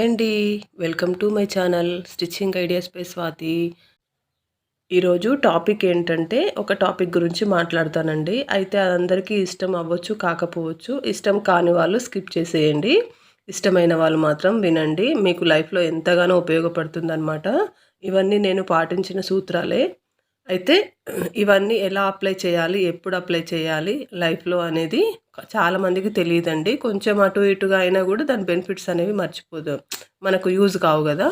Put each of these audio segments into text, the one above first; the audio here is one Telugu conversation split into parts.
హాయ్ అండి. Welcome to my channel stitching ideas by Swathi. ఈరోజు టాపిక్ ఏంటంటే ఒక టాపిక్ గురించి మాట్లాడతానండి. అయితే అందరికీ ఇష్టం అవ్వచ్చు కాకపోవచ్చు ఇష్టం కాని వాళ్ళు స్కిప్ చేసేయండి. ఇష్టమైన వాళ్ళు మాత్రం వినండి. మీకు లైఫ్లో ఎంతగానో ఉపయోగపడుతుందన్నమాట. ఇవన్నీ నేను పాటించిన సూత్రాలే. అయితే ఇవన్నీ ఎలా అప్లై చేయాలి ఎప్పుడు అప్లై చేయాలి లైఫ్లో అనేది చాలామందికి తెలియదండి. కొంచెం అటు ఇటుగా అయినా కూడా దాని బెనిఫిట్స్ అనేవి మర్చిపోదు. మనకు యూజ్ కావు కదా.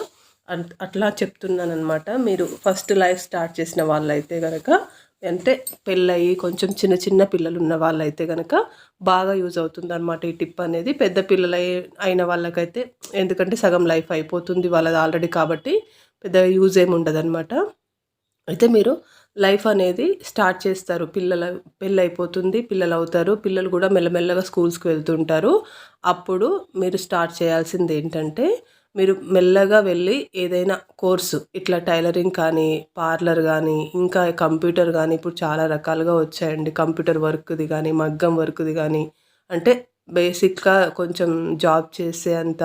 అట్లా చెప్తున్నాను అనమాట మీరు ఫస్ట్ లైఫ్ స్టార్ట్ చేసిన వాళ్ళైతే కనుక అంటే పెళ్ళయి కొంచెం చిన్న చిన్న పిల్లలు ఉన్న వాళ్ళైతే కనుక బాగా యూజ్ అవుతుంది అనమాట ఈ టిప్ అనేది. పెద్ద పిల్లలు అయిన వాళ్ళకైతే ఎందుకంటే సగం లైఫ్ అయిపోతుంది వాళ్ళది ఆల్రెడీ కాబట్టి పెద్దగా యూజ్ ఏమి ఉండదు అనమాట అయితే మీరు లైఫ్ అనేది స్టార్ట్ చేస్తారు. పిల్లల పెళ్ళి అయిపోతుంది పిల్లలు అవుతారు పిల్లలు కూడా మెల్లమెల్లగా స్కూల్స్కి వెళ్తుంటారు. అప్పుడు మీరు స్టార్ట్ చేయాల్సింది ఏంటంటే మీరు మెల్లగా వెళ్ళి ఏదైనా కోర్సు ఇట్లా టైలరింగ్ కానీ పార్లర్ కానీ ఇంకా కంప్యూటర్ కానీ ఇప్పుడు చాలా రకాలుగా వచ్చాయండి. కంప్యూటర్ వర్క్ది కానీ మగ్గం వర్క్ది కానీ. అంటే బేసిక్గా కొంచెం జాబ్ చేసే అంత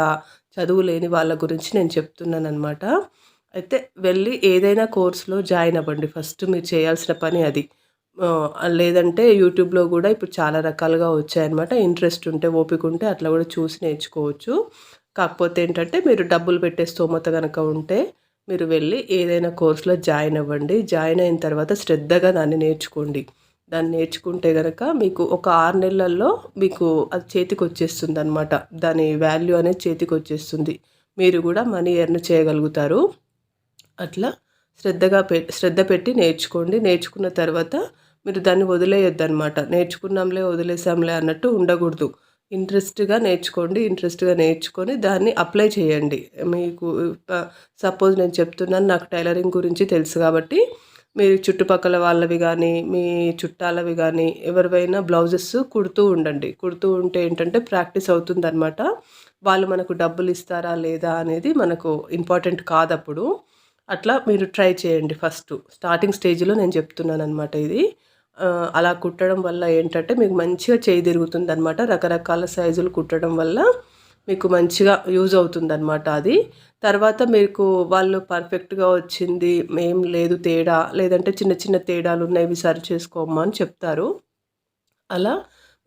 చదువు లేని వాళ్ళ గురించి నేను చెప్తున్నాను అనమాట అయితే వెళ్ళి ఏదైనా కోర్సులో జాయిన్ అవ్వండి. ఫస్ట్ మీరు చేయాల్సిన పని అది. లేదంటే యూట్యూబ్లో కూడా ఇప్పుడు చాలా రకాలుగా వచ్చాయన్నమాట. ఇంట్రెస్ట్ ఉంటే ఓపిక ఉంటే అట్లా కూడా చూసి నేర్చుకోవచ్చు. కాకపోతే ఏంటంటే మీరు డబ్బులు పెట్టే స్తోమత కనుక ఉంటే మీరు వెళ్ళి ఏదైనా కోర్సులో జాయిన్ అవ్వండి. జాయిన్ అయిన తర్వాత శ్రద్ధగా దాన్ని నేర్చుకోండి. దాన్ని నేర్చుకుంటే కనుక మీకు ఒక ఆరు నెలల్లో మీకు అది చేతికి వచ్చేస్తుంది అనమాట దాని వాల్యూ అనేది చేతికి వచ్చేస్తుంది మీరు కూడా మనీ ఎర్న్ చేయగలుగుతారు. అట్లా శ్రద్ధగా పె శ్రద్ధ పెట్టి నేర్చుకోండి. నేర్చుకున్న తర్వాత మీరు దాన్ని వదిలేయొద్దు అనమాట నేర్చుకున్నాంలే వదిలేసాంలే అన్నట్టు ఉండకూడదు. ఇంట్రెస్ట్గా నేర్చుకోండి. ఇంట్రెస్ట్గా నేర్చుకొని దాన్ని అప్లై చేయండి. మీకు సపోజ్ నేను చెప్తున్నాను నాకు టైలరింగ్ గురించి తెలుసు కాబట్టి మీరు చుట్టుపక్కల వాళ్ళవి కానీ మీ చుట్టాలవి కానీ ఎవరివైనా బ్లౌజెస్ కుడుతూ ఉండండి. కుడుతూ ఉంటే ఏంటంటే ప్రాక్టీస్ అవుతుందన్నమాట. వాళ్ళు మనకు డబ్బులు ఇస్తారా లేదా అనేది మనకు ఇంపార్టెంట్ కాదప్పుడు అట్లా మీరు ట్రై చేయండి ఫస్ట్. స్టార్టింగ్ స్టేజ్లో నేను చెప్తున్నాను అనమాట ఇది అలా కుట్టడం వల్ల ఏంటంటే మీకు మంచిగా చేయి తిరుగుతుంది అనమాట రకరకాల సైజులు కుట్టడం వల్ల మీకు మంచిగా యూజ్ అవుతుందన్నమాట అది. తర్వాత మీకు వాళ్ళు పర్ఫెక్ట్గా వచ్చింది ఏం లేదు తేడా లేదంటే చిన్న చిన్న తేడాలు ఉన్నాయి సరి చేసుకోమ్మా అని చెప్తారు. అలా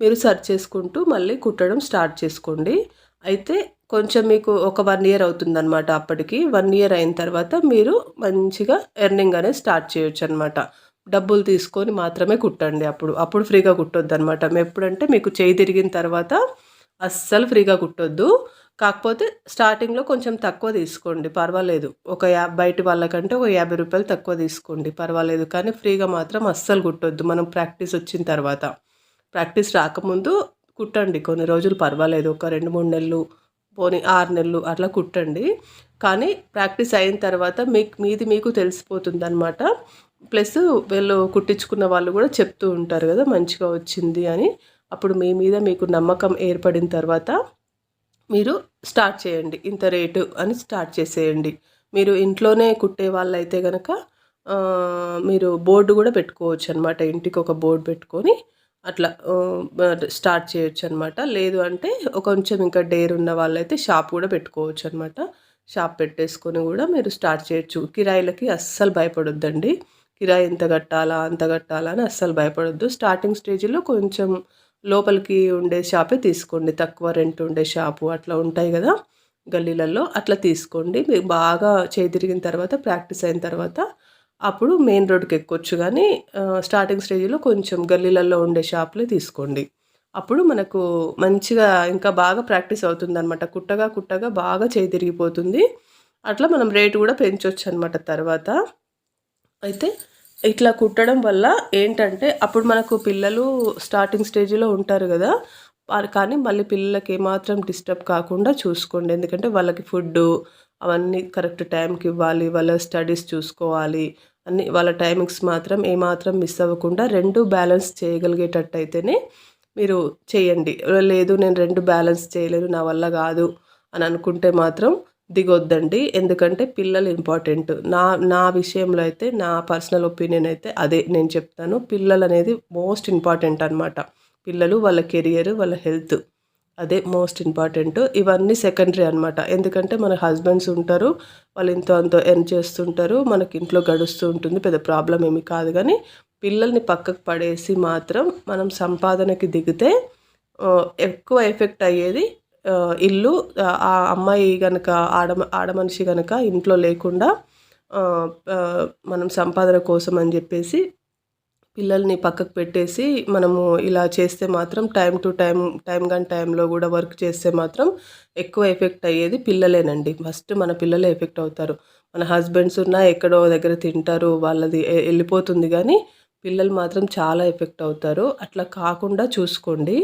మీరు సర్చ్ చేసుకుంటూ మళ్ళీ కుట్టడం స్టార్ట్ చేసుకోండి. అయితే కొంచెం మీకు ఒక వన్ ఇయర్ అవుతుందన్నమాట అప్పటికి. వన్ ఇయర్ అయిన తర్వాత మీరు మంచిగా ఎర్నింగ్ అనేది స్టార్ట్ చేయొచ్చు అనమాట డబ్బులు తీసుకొని మాత్రమే కుట్టండి అప్పుడు. అప్పుడు ఫ్రీగా కుట్టొద్దు అనమాట ఎప్పుడంటే మీకు చేయి తిరిగిన తర్వాత అస్సలు ఫ్రీగా కుట్టొద్దు. కాకపోతే స్టార్టింగ్లో కొంచెం తక్కువ తీసుకోండి. పర్వాలేదు. ఒక యా బయట వాళ్ళకంటే ఒక యాభై రూపాయలు తక్కువ తీసుకోండి. పర్వాలేదు. కానీ ఫ్రీగా మాత్రం అస్సలు కుట్టొద్దు. మనం ప్రాక్టీస్ వచ్చిన తర్వాత. ప్రాక్టీస్ రాకముందు కుట్టండి. కొన్ని రోజులు పర్వాలేదు. ఒక రెండు మూడు నెలలు పోనీ ఆరు నెలలు అట్లా కుట్టండి. కానీ ప్రాక్టీస్ అయిన తర్వాత మీకు మీది మీకు తెలిసిపోతుంది అనమాట ప్లస్ వీళ్ళు కుట్టించుకున్న వాళ్ళు కూడా చెప్తూ ఉంటారు కదా మంచిగా వచ్చింది అని. అప్పుడు మీ మీద మీకు నమ్మకం ఏర్పడిన తర్వాత మీరు స్టార్ట్ చేయండి. ఇంత రేటు అని స్టార్ట్ చేసేయండి. మీరు ఇంట్లోనే కుట్టే వాళ్ళైతే కనుక మీరు బోర్డు కూడా పెట్టుకోవచ్చు అనమాట ఇంటికి ఒక బోర్డు పెట్టుకొని అట్లా స్టార్ట్ చేయొచ్చు అనమాట లేదు అంటే కొంచెం ఇంకా డేర్ ఉన్న వాళ్ళైతే షాప్ కూడా పెట్టుకోవచ్చు అనమాట షాప్ పెట్టేసుకొని కూడా మీరు స్టార్ట్ చేయొచ్చు. కిరాయిలకి అస్సలు భయపడొద్దండి. కిరాయి ఎంత కట్టాలా అంత కట్టాలా అని అస్సలు భయపడొద్దు. స్టార్టింగ్ స్టేజ్లో కొంచెం లోపలికి ఉండే షాపే తీసుకోండి. తక్కువ రెంట్ ఉండే షాపు అట్లా ఉంటాయి కదా గల్లీలలో అట్లా తీసుకోండి. మీరు బాగా చేతిరిగిన తర్వాత ప్రాక్టీస్ అయిన తర్వాత అప్పుడు మెయిన్ రోడ్కి ఎక్కొచ్చు కానీ స్టార్టింగ్ స్టేజ్లో కొంచెం గల్లీలలో ఉండే షాపులే తీసుకోండి. అప్పుడు మనకు మంచిగా ఇంకా బాగా ప్రాక్టీస్ అవుతుంది అనమాట కుట్టగా కుట్టగా బాగా చేయి తిరిగిపోతుంది. అట్లా మనం రేటు కూడా పెంచవచ్చు అనమాట తర్వాత. అయితే ఇట్లా కుట్టడం వల్ల ఏంటంటే అప్పుడు మనకు పిల్లలు స్టార్టింగ్ స్టేజ్లో ఉంటారు కదా కానీ మళ్ళీ పిల్లలకి ఏమాత్రం డిస్టర్బ్ కాకుండా చూసుకోండి. ఎందుకంటే వాళ్ళకి ఫుడ్డు అవన్నీ కరెక్ట్ టైంకి ఇవ్వాలి వాళ్ళ స్టడీస్ చూసుకోవాలి అన్ని వాళ్ళ టైమింగ్స్ మాత్రం ఏమాత్రం మిస్ అవ్వకుండా రెండు బ్యాలెన్స్ చేయగలిగేటట్టు అయితేనే మీరు చేయండి. లేదు నేను రెండు బ్యాలెన్స్ చేయలేదు నా వల్ల కాదు అని అనుకుంటే మాత్రం దిగొద్దండి. ఎందుకంటే పిల్లలు ఇంపార్టెంట్. నా నా విషయంలో అయితే నా పర్సనల్ ఒపీనియన్ అయితే అదే నేను చెప్తాను. పిల్లలు అనేది మోస్ట్ ఇంపార్టెంట్ అనమాట పిల్లలు వాళ్ళ కెరియర్ వాళ్ళ హెల్త్. అదే మోస్ట్ ఇంపార్టెంట్. ఇవన్నీ సెకండరీ అనమాట ఎందుకంటే మన హస్బెండ్స్ ఉంటారు వాళ్ళు ఇంత అంత ఎర్న్ చేస్తుంటారు మనకి ఇంట్లో గడుస్తూ ఉంటుంది పెద్ద ప్రాబ్లం ఏమి కాదు. కానీ పిల్లల్ని పక్కకు పడేసి మాత్రం మనం సంపాదనకి దిగితే ఎక్కువ ఎఫెక్ట్ అయ్యేది ఇల్లు. ఆ అమ్మాయి కనుక ఆడ ఆడమనిషి కనుక ఇంట్లో లేకుండా మనం సంపాదన కోసం అని చెప్పేసి పిల్లల్ని పక్కకు పెట్టేసి మనము ఇలా చేస్తే మాత్రం టైం టు టైం టైం కానీ టైంలో కూడా వర్క్ చేస్తే మాత్రం ఎక్కువ ఎఫెక్ట్ అయ్యేది పిల్లలేనండి. ఫస్ట్ మన పిల్లలే ఎఫెక్ట్ అవుతారు. మన హస్బెండ్స్ ఉన్నా ఎక్కడో దగ్గర తింటారు వాళ్ళది వెళ్ళిపోతుంది కానీ పిల్లలు మాత్రం చాలా ఎఫెక్ట్ అవుతారు. అట్లా కాకుండా చూసుకోండి.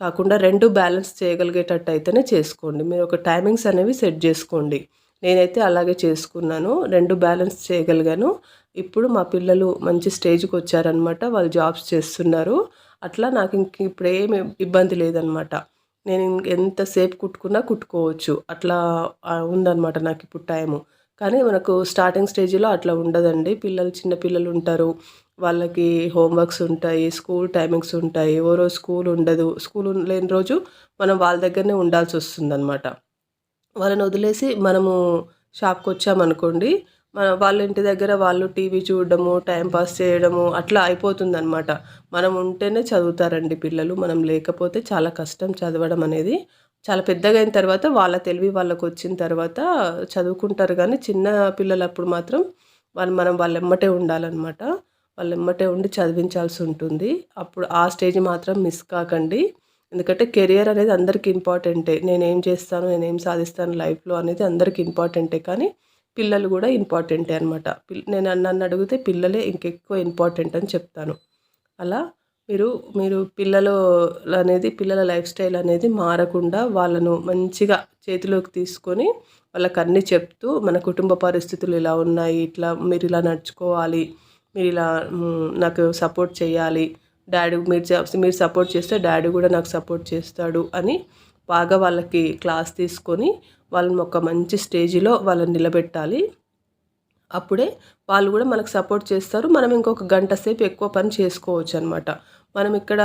కాకుండా రెండు బ్యాలెన్స్ చేయగలిగేటట్టు అయితేనే చేసుకోండి. మీరు ఒక టైమింగ్స్ అనేవి సెట్ చేసుకోండి. నేనైతే అలాగే చేసుకున్నాను. రెండు బ్యాలెన్స్ చేయగలిగాను. ఇప్పుడు మా పిల్లలు మంచి స్టేజ్కి వచ్చారనమాట వాళ్ళు జాబ్స్ చేస్తున్నారు. అట్లా నాకు ఇంక ఇప్పుడు ఏమి ఇబ్బంది లేదనమాట నేను ఎంతసేపు కుట్టుకున్నా కుట్టుకోవచ్చు. అట్లా ఉందనమాట నాకు ఇప్పుడు టైము. కానీ మనకు స్టార్టింగ్ స్టేజ్లో అట్లా ఉండదండి. పిల్లలు చిన్న పిల్లలు ఉంటారు. వాళ్ళకి హోంవర్క్స్ ఉంటాయి స్కూల్ టైమింగ్స్ ఉంటాయి. ఎవరో స్కూల్ ఉండదు. స్కూల్ లేని రోజు మనం వాళ్ళ దగ్గరనే ఉండాల్సి వస్తుందన్నమాట. వాళ్ళని వదిలేసి మనము షాప్కి వచ్చామనుకోండి మన వాళ్ళ ఇంటి దగ్గర వాళ్ళు టీవీ చూడడము టైం పాస్ చేయడము అట్లా అయిపోతుందన్నమాట. మనం ఉంటేనే చదువుతారండి పిల్లలు. మనం లేకపోతే చాలా కష్టం చదవడం అనేది చాలా పెద్దగా అయిన తర్వాత వాళ్ళ తెలివి వాళ్ళకు వచ్చిన తర్వాత చదువుకుంటారు కానీ చిన్న పిల్లలప్పుడు మాత్రం వాళ్ళు మనం వాళ్ళ ఎమ్మటే ఉండాలన్నమాట. వాళ్ళ ఎమ్మటే ఉండి చదివించాల్సి ఉంటుంది. అప్పుడు ఆ స్టేజ్ మాత్రం మిస్ కాకండి. ఎందుకంటే కెరియర్ అనేది అందరికీ ఇంపార్టెంటే. నేనేం చేస్తాను నేను ఏం సాధిస్తాను లైఫ్లో అనేది అందరికీ ఇంపార్టెంటే. కానీ పిల్లలు కూడా ఇంపార్టెంటే అనమాట నేను నన్ను అడిగితే పిల్లలే ఇంకెక్కువ ఇంపార్టెంట్ అని చెప్తాను. అలా మీరు మీరు పిల్లలు అనేది పిల్లల లైఫ్ స్టైల్ అనేది మారకుండా వాళ్ళను మంచిగా చేతిలోకి తీసుకొని వాళ్ళకి అన్నీ చెప్తూ మన కుటుంబ పరిస్థితులు ఇలా ఉన్నాయి ఇట్లా మీరు ఇలా నడుచుకోవాలి మీరు ఇలా నాకు సపోర్ట్ చేయాలి డాడీ మీరు మీరు సపోర్ట్ చేస్తే డాడీ కూడా నాకు సపోర్ట్ చేస్తాడు అని బాగా వాళ్ళకి క్లాస్ తీసుకొని వాళ్ళని ఒక మంచి స్టేజిలో వాళ్ళని నిలబెట్టాలి. అప్పుడే వాళ్ళు కూడా మనకు సపోర్ట్ చేస్తారు. మనం ఇంకొక గంట సేపు ఎక్కువ పని చేసుకోవచ్చు అనమాట మనం ఇక్కడ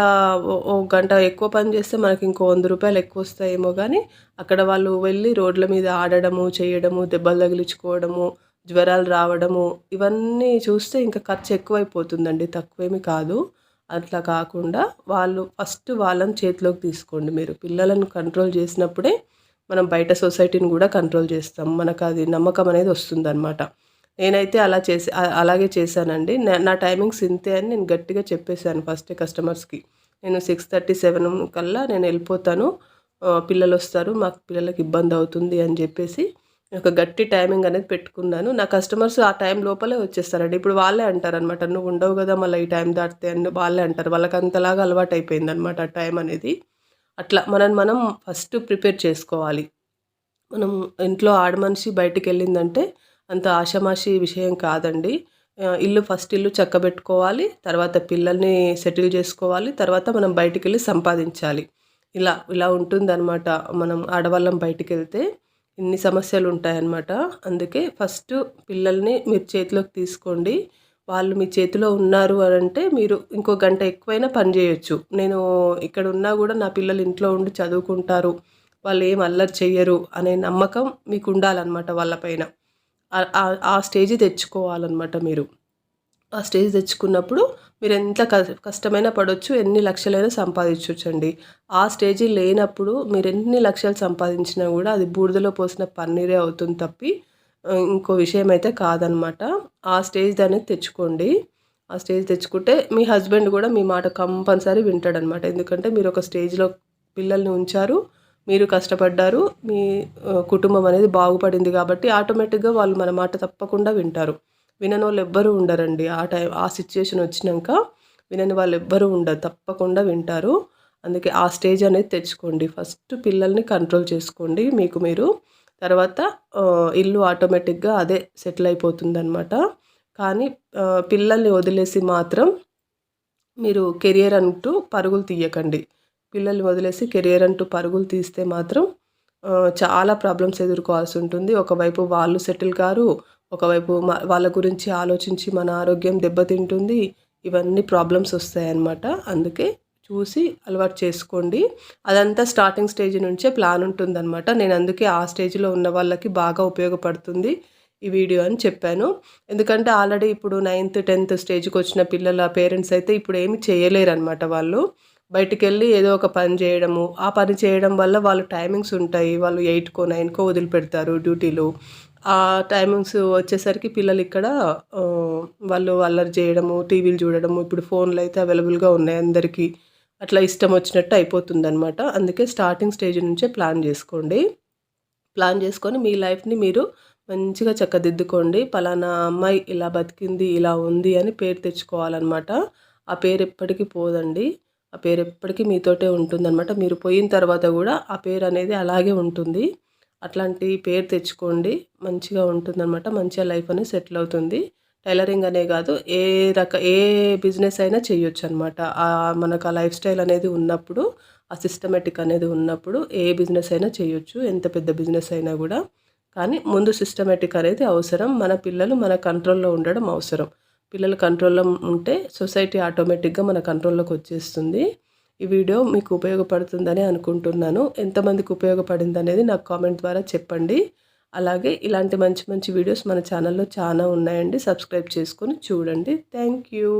ఓ- ఓ గంట ఎక్కువ పని చేస్తే మనకి ఇంకో వంద రూపాయలు ఎక్కువ వస్తాయేమో కానీ అక్కడ వాళ్ళు వెళ్ళి రోడ్ల మీద ఆడడము చేయడము దెబ్బలు తగిలించుకోవడము జ్వరాలు రావడము ఇవన్నీ చూస్తే ఇంకా ఖర్చు ఎక్కువైపోతుందండి. తక్కువేమీ కాదు. అట్లా కాకుండా వాళ్ళు ఫస్ట్ వాళ్ళని చేతిలోకి తీసుకోండి మీరు. పిల్లలను కంట్రోల్ చేసినప్పుడే మనం బయట సొసైటీని కూడా కంట్రోల్ చేస్తాం. మనకు అది నమ్మకం అనేది వస్తుందన్నమాట. నేనైతే అలా చేసి అలాగే చేశానండి. నా నా టైమింగ్స్ ఇంతే అని నేను గట్టిగా చెప్పేశాను ఫస్ట్ కస్టమర్స్కి. నేను సిక్స్ థర్టీ సెవెన్ కల్లా నేను వెళ్ళిపోతాను. పిల్లలు వస్తారు. మాకు పిల్లలకి ఇబ్బంది అవుతుంది అని చెప్పేసి ఒక గట్టి టైమింగ్ అనేది పెట్టుకున్నాను. నా కస్టమర్స్ ఆ టైం లోపలే వచ్చేస్తారండి. ఇప్పుడు వాళ్ళే అంటారు అనమాట నువ్వు ఉండవు కదా మళ్ళీ ఈ టైం దాటితే అని వాళ్ళే అంటారు. వాళ్ళకి అంతలాగా అలవాటు అయిపోయింది అనమాట ఆ టైం అనేది. అట్లా మనం మనం ఫస్ట్ ప్రిపేర్ చేసుకోవాలి. మనం ఇంట్లో ఆడమనిషి బయటికి వెళ్ళిందంటే అంత ఆషమాషి విషయం కాదండి. ఇల్లు ఫస్ట్ ఇల్లు చక్కబెట్టుకోవాలి తర్వాత పిల్లల్ని సెటిల్ చేసుకోవాలి తర్వాత మనం బయటికి వెళ్ళి సంపాదించాలి. ఇలా ఇలా ఉంటుందన్నమాట మనం ఆడవాళ్ళం బయటికి వెళ్తే ఇన్ని సమస్యలు ఉంటాయన్నమాట అందుకే ఫస్ట్ పిల్లల్ని మీరు చేతిలోకి తీసుకోండి. వాళ్ళు మీ చేతిలో ఉన్నారు అని అంటే మీరు ఇంకో గంట ఎక్కువైనా పని చేయొచ్చు. నేను ఇక్కడ ఉన్నా కూడా నా పిల్లలు ఇంట్లో ఉండి చదువుకుంటారు. వాళ్ళు ఏం అల్లరి చెయ్యరు అనే నమ్మకం మీకు ఉండాలన్నమాట వాళ్ళపైన ఆ- ఆ- స్టేజ్ తెచ్చుకోవాలన్నమాట మీరు. ఆ స్టేజ్ తెచ్చుకున్నప్పుడు మీరు ఎంత కష్టమైన కష్టమైనా పడవచ్చు ఎన్ని లక్షలైనా సంపాదించవచ్చండి ఆ స్టేజ్ లేనప్పుడు మీరు ఎన్ని లక్షలు సంపాదించినా కూడా అది బూడిదలో పోసిన పన్నీరే అవుతుంది తప్పి ఇంకో విషయం అయితే కాదనమాట. ఆ స్టేజ్ అనేది తెచ్చుకోండి. ఆ స్టేజ్ తెచ్చుకుంటే మీ హస్బెండ్ కూడా మీ మాట కంపల్సరీ వింటాడనమాట. ఎందుకంటే మీరు ఒక స్టేజ్లో పిల్లల్ని ఉంచారు మీరు కష్టపడ్డారు మీ కుటుంబం అనేది బాగుపడింది కాబట్టి ఆటోమేటిక్గా వాళ్ళు మన మాట తప్పకుండా వింటారు. వినని వాళ్ళు ఎవ్వరూ ఉండరండి. ఆ టైం ఆ సిచ్యుయేషన్ వచ్చినాక వినని వాళ్ళు ఎవ్వరూ ఉండరు. తప్పకుండా వింటారు. అందుకే ఆ స్టేజ్ అనేది తెచ్చుకోండి. ఫస్ట్ పిల్లల్ని కంట్రోల్ చేసుకోండి. మీకు మీరు తర్వాత ఇల్లు ఆటోమేటిక్గా అదే సెటిల్ అయిపోతుందనమాట కానీ పిల్లల్ని వదిలేసి మాత్రం మీరు కెరియర్ అంటూ పరుగులు తీయకండి. పిల్లల్ని వదిలేసి కెరియర్ అంటూ పరుగులు తీస్తే మాత్రం చాలా ప్రాబ్లమ్స్ ఎదుర్కోవాల్సి ఉంటుంది. ఒకవైపు వాళ్ళు సెటిల్ కారు ఒకవైపు వాళ్ళ గురించి ఆలోచించి మన ఆరోగ్యం దెబ్బతింటుంది. ఇవన్నీ ప్రాబ్లమ్స్ వస్తాయన్నమాట. అందుకే చూసి అలవాటు చేసుకోండి. అదంతా స్టార్టింగ్ స్టేజ్ నుంచే ప్లాన్ ఉంటుందన్నమాట. నేను అందుకే ఆ స్టేజ్లో ఉన్న వాళ్ళకి బాగా ఉపయోగపడుతుంది ఈ వీడియో అని చెప్పాను. ఎందుకంటే ఆల్రెడీ ఇప్పుడు నైన్త్ టెన్త్ స్టేజ్కి వచ్చిన పిల్లల పేరెంట్స్ అయితే ఇప్పుడు ఏమి చేయలేరు అనమాట వాళ్ళు. బయటికి వెళ్ళి ఏదో ఒక పని చేయడము ఆ పని చేయడం వల్ల వాళ్ళు టైమింగ్స్ ఉంటాయి. వాళ్ళు ఎయిట్కో నైన్కో వదిలిపెడతారు డ్యూటీలు ఆ టైమింగ్స్ వచ్చేసరికి పిల్లలు ఇక్కడ వాళ్ళు అల్లరి చేయడము టీవీలు చూడడము ఇప్పుడు ఫోన్లు అయితే అవైలబుల్గా ఉన్నాయి అందరికీ. అట్లా ఇష్టం వచ్చినట్టు అయిపోతుందనమాట అందుకే స్టార్టింగ్ స్టేజ్ నుంచే ప్లాన్ చేసుకోండి. ప్లాన్ చేసుకొని మీ లైఫ్ని మీరు మంచిగా చక్కదిద్దుకోండి. పలానా అమ్మాయి ఇలా బతికింది ఇలా ఉంది అని పేరు తెచ్చుకోవాలన్నమాట. ఆ పేరు ఎప్పటికీ పోదండి. ఆ పేరు ఎప్పటికీ మీతోటే ఉంటుందన్నమాట. మీరు పోయిన తర్వాత కూడా ఆ పేరు అనేది అలాగే ఉంటుంది. అట్లాంటి పేరు తెచ్చుకోండి. మంచిగా ఉంటుందన్నమాట. మంచిగా లైఫ్ అనేది సెటిల్ అవుతుంది. టైలరింగ్ అనే కాదు ఏ రక ఏ బిజినెస్ అయినా చేయొచ్చు అనమాట మనకు ఆ లైఫ్ స్టైల్ అనేది ఉన్నప్పుడు ఆ సిస్టమేటిక్ అనేది ఉన్నప్పుడు ఏ బిజినెస్ అయినా చేయొచ్చు ఎంత పెద్ద బిజినెస్ అయినా కూడా. కానీ ముందు సిస్టమేటిక్ అనేది అవసరం. మన పిల్లలు మన కంట్రోల్లో ఉండడం అవసరం. పిల్లలు కంట్రోల్లో ఉంటే సొసైటీ ఆటోమేటిక్గా మన కంట్రోల్లోకి వచ్చేస్తుంది. ఈ వీడియో మీకు ఉపయోగపడుతుందని అనుకుంటున్నాను. ఎంతమందికి ఉపయోగపడింది అనేది నాకు కామెంట్ ద్వారా చెప్పండి. అలాగే ఇలాంటి మంచి మంచి వీడియోస్ మన ఛానల్లో చాలా ఉన్నాయండి. సబ్స్క్రైబ్ చేసుకొని చూడండి. Thank you.